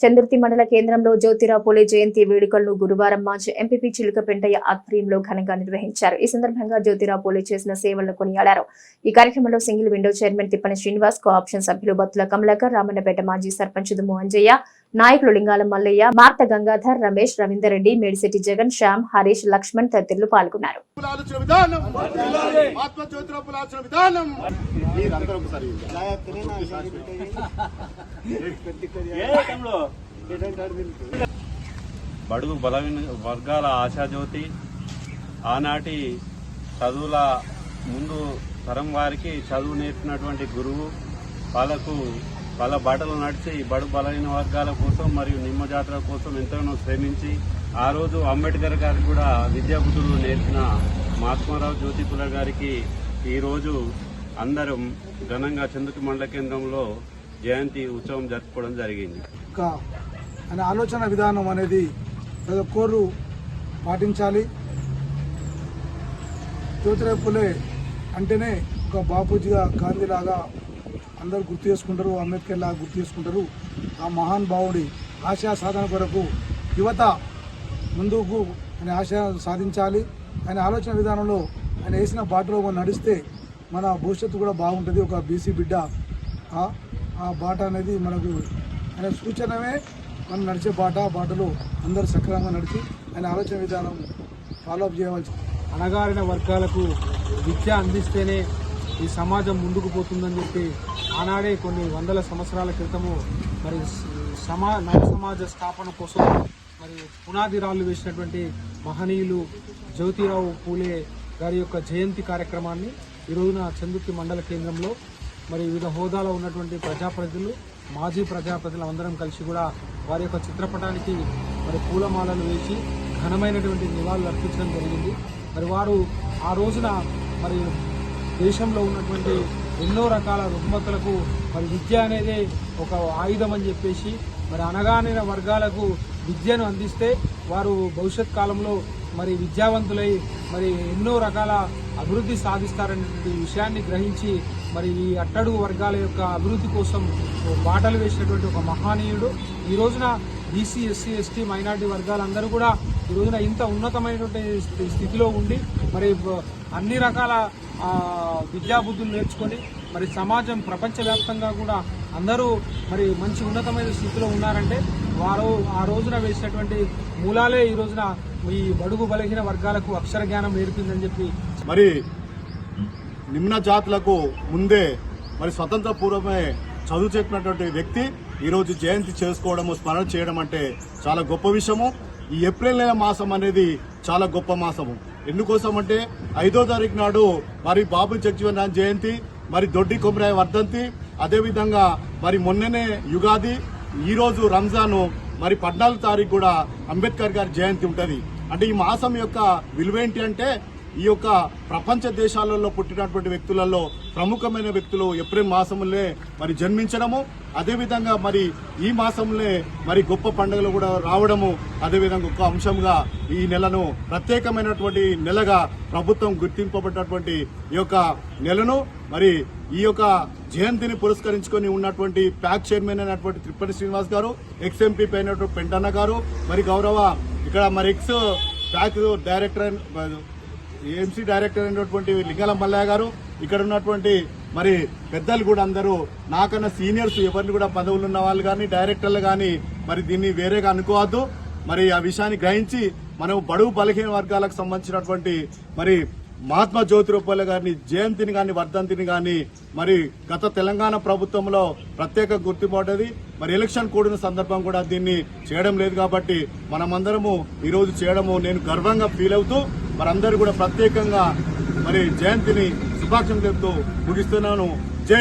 చందుర్తి మండల కేంద్రంలో జ్యోతిరావు పూలే జయంతి వేడుకలను గురువారం మాజీ ఎంపీపీ చిలుక పెంటయ్య ఆధ్వర్యంలో ఘనంగా నిర్వహించారు. ఈ సందర్భంగా జ్యోతిరావు పూలే చేసిన సేవలను కొనియాడారు. ఈ కార్యక్రమంలో single window chairman Tippani Srinivas co option సభ్యులు బత్తుల కమలాకర్ రామన్నపేట మాజీ సర్పంచ్ దుమ్ము అంజయ్య నాయకులు లింగాల మల్లయ్య మార్త గంగాధర్ రమేష్ రవీందర్ రెడ్డి మేడిశెట్టి జగన్ శ్యామ్ హరీష్ లక్ష్మణ్ తదితరులు పాల్గొన్నారు. ఆలోచన విధానం. ఆత్మ జ్యోతిరావు ఆలోచన విధానం. మీరందరూ ఒకసారి బడుగు బలహీన వర్గాల ఆశాజ్యోతి ఆనాటి చదువుల ముందు తరం వారికి చదువు నేర్పినటువంటి గురువు వాళ్ళకు వాళ్ళ బాటలు నడిచి బడు బలహీన వర్గాల కోసం మరియు నిమ్మ జాతర కోసం ఎంతగానో శ్రమించి ఆ రోజు అంబేద్కర్ గారికి కూడా విద్యాబుద్ధులు నేర్చిన మహాత్మారావు జ్యోతిపుల గారికి ఈరోజు అందరం ఘనంగా చందుకు మండల కేంద్రంలో జయంతి ఉత్సవం జరుపుకోవడం జరిగింది. ఒక అనే ఆలోచన విధానం అనేది ప్రతి ఒక్కరు పాటించాలి. జ్యోతిరావు పులే అంటేనే ఒక బాపూజీగా గాంధీలాగా అందరూ గుర్తు చేసుకుంటారు అంబేద్కర్ లాగా గుర్తు చేసుకుంటారు. ఆ మహాన్ భావుడి ఆశయ సాధన కొరకు యువత ముందుకు ఆయన ఆశయ సాధించాలి. ఆయన ఆలోచన విధానంలో ఆయన వేసిన బాటలో మనం నడిస్తే మన భవిష్యత్తు కూడా బాగుంటుంది. ఒక బీసీ బిడ్డ ఆ- బాట అనేది మనకు ఆయన సూచనమే. మనం నడిచే బాట బాటలు బాటలో అందరూ సక్రమంగా నడిచి ఆయన ఆలోచన విధానం ఫాలో అప్ చేయవలసి అణగారిన వర్గాలకు విద్య అందిస్తేనే ఈ సమాజం ముందుకు పోతుందని చెప్పి ఆనాడే కొన్ని వందల సంవత్సరాల క్రితము మరి సమా నవ సమాజ స్థాపన కోసం మరి పునాది రాళ్ళు వేసినటువంటి మహనీయులు జ్యోతిరావు పూలే గారి యొక్క జయంతి కార్యక్రమాన్ని ఈ రోజున చందుర్తి మండల కేంద్రంలో మరి వివిధ హోదాలో ఉన్నటువంటి ప్రజాప్రతినిధులు మాజీ ప్రజాప్రతినిధులు అందరం కలిసి కూడా వారి యొక్క చిత్రపటానికి మరి పూలమాలలు వేసి ఘనమైనటువంటి నివాళులు అర్పించడం జరిగింది. మరి వారు ఆ రోజున మరి దేశంలో ఉన్నటువంటి ఎన్నో రకాల రుగ్మతలకు మరి విద్య అనేది ఒక ఆయుధం అని చెప్పేసి మరి అనగానైన వర్గాలకు విద్యను అందిస్తే వారు భవిష్యత్ కాలంలో మరి విద్యావంతులై మరి ఎన్నో రకాల అభివృద్ధి సాధిస్తారనేటువంటి విషయాన్ని గ్రహించి మరి ఈ అట్టడుగు వర్గాల యొక్క అభివృద్ధి కోసం బాటలు వేసినటువంటి ఒక మహానీయుడు. ఈ రోజున బీసీ ఎస్సీ ఎస్టీ మైనార్టీ వర్గాలందరూ కూడా ఈ రోజున ఇంత ఉన్నతమైనటువంటి స్థితిలో ఉండి మరి అన్ని రకాల విద్యాబుద్ధులు నేర్చుకొని మరి సమాజం ప్రపంచవ్యాప్తంగా కూడా అందరూ మరి మంచి ఉన్నతమైన స్థితిలో ఉన్నారంటే వారు ఆ రోజున వేసినటువంటి మూలాలే ఈ రోజున ఈ బడుగు బలహీన వర్గాలకు అక్షర జ్ఞానం నేర్పిందని చెప్పి మరి నిమ్న జాతులకు ముందే మరి స్వతంత్ర పూర్వమే చదువు చెప్పినటువంటి వ్యక్తి ఈరోజు జయంతి చేసుకోవడము స్మరణ చేయడం అంటే చాలా గొప్ప విషయము. ఈ ఏప్రిల్ నెల మాసం అనేది చాలా గొప్ప మాసము. ఎందుకోసం అంటే ఐదో తారీఖు నాడు మరి బాబు జగజీవన్ రామ్ జయంతి మరి దొడ్డి కొమరాయ వర్ధంతి అదేవిధంగా మరి మొన్ననే యుగాది ఈరోజు రంజాను మరి పద్నాలుగు తారీఖు కూడా అంబేద్కర్ గారి జయంతి ఉంటుంది. అంటే ఈ మాసం యొక్క విలువేంటి అంటే ఈ యొక్క ప్రపంచ దేశాలలో పుట్టినటువంటి వ్యక్తులలో ప్రముఖమైన వ్యక్తులు ఏప్రిల్ మాసంలో మరి జన్మించడము అదేవిధంగా మరి ఈ మాసంలో మరి గొప్ప పండుగలు కూడా రావడము అదేవిధంగా ఒక అంశంగా ఈ నెలను ప్రత్యేకమైనటువంటి నెలగా ప్రభుత్వం గుర్తింపబడినటువంటి ఈ యొక్క నెలను మరి ఈ యొక్క జయంతిని పురస్కరించుకొని ఉన్నటువంటి ప్యాక్ చైర్మన్ అయినటువంటి త్రిప్పటి శ్రీనివాస్ గారు ఎక్స్ఎంపీ అయినటువంటి పెంటన్న గారు మరి గౌరవ ఇక్కడ మరి ex PACS director AMC director అయినటువంటి లింగల మల్లయ్య గారు ఇక్కడ ఉన్నటువంటి మరి పెద్దలు కూడా అందరూ నాకన్నా సీనియర్స్ ఎవరిని కూడా పదవులు ఉన్న వాళ్ళు కానీ డైరెక్టర్లు కానీ మరి దీన్ని వేరేగా అనుకోవద్దు. మరి ఆ విషయాన్ని గ్రహించి మనం బడుగు బలహీన వర్గాలకు సంబంధించినటువంటి మరి మహాత్మా జ్యోతిరూపాల గారిని జయంతిని కానీ వర్ధంతిని కానీ మరి గత తెలంగాణ ప్రభుత్వంలో ప్రత్యేక గుర్తింపబడ్డది. మరి ఎలక్షన్ కూడిన సందర్భం కూడా దీన్ని చేయడం లేదు కాబట్టి మనమందరము ఈరోజు చేయడము నేను గర్వంగా ఫీల్ అవుతూ మరందరూ కూడా ప్రత్యేకంగా మరి జయంతిని శుభాకాంక్షలు చెప్తూ ముగిస్తున్నాను. జై